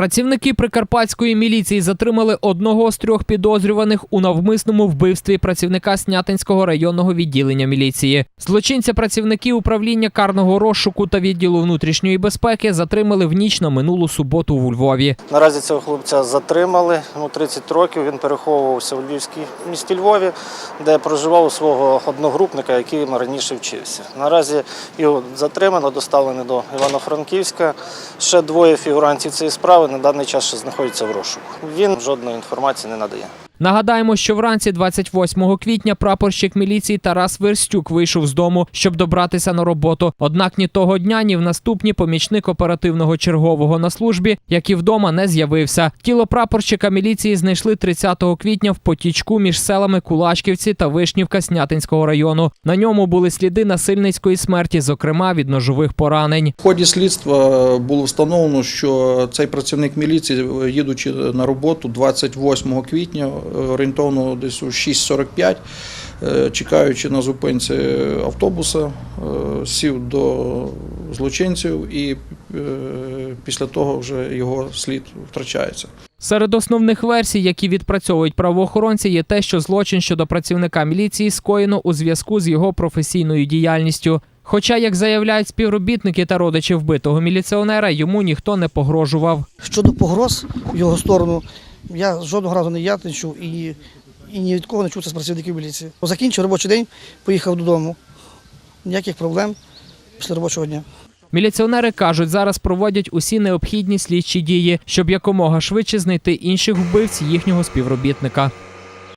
Працівники прикарпатської міліції затримали одного з трьох підозрюваних у навмисному вбивстві працівника Снятинського районного відділення міліції. Злочинця працівники управління карного розшуку та відділу внутрішньої безпеки затримали в ніч на минулу суботу у Львові. Наразі цього хлопця затримали. Йому 30 років. Він переховувався у Львівській місті Львові, де проживав у свого одногрупника, який раніше вчився. Наразі його затримано, доставлено до Івано-Франківська. Ще двоє фігурантів цієї справи на даний час ще знаходиться в розшуку. Він жодної інформації не надає. Нагадаємо, що вранці 28 квітня прапорщик міліції Тарас Верстюк вийшов з дому, щоб добратися на роботу. Однак ні того дня, ні в наступні помічник оперативного чергового на службі, як і вдома, не з'явився. Тіло прапорщика міліції знайшли 30 квітня в потічку між селами Кулачківці та Вишнівка Снятинського району. На ньому були сліди насильницької смерті, зокрема від ножових поранень. В ході слідства було встановлено, що цей працівник міліції, їдучи на роботу 28 квітня, орієнтовно десь у 6.45, е, чекаючи на зупинці автобуса, е, сів до злочинців і е, після того вже його слід втрачається. Серед основних версій, які відпрацьовують правоохоронці, є те, що злочин щодо працівника міліції скоєно у зв'язку з його професійною діяльністю. Хоча, як заявляють співробітники та родичі вбитого міліціонера, йому ніхто не погрожував. Щодо погроз в його сторону, я жодного разу не я не чув і, і ні від кого не чув це з працівників міліції. Закінчив робочий день, поїхав додому. Ніяких проблем після робочого дня. Міліціонери кажуть, зараз проводять усі необхідні слідчі дії, щоб якомога швидше знайти інших вбивць їхнього співробітника.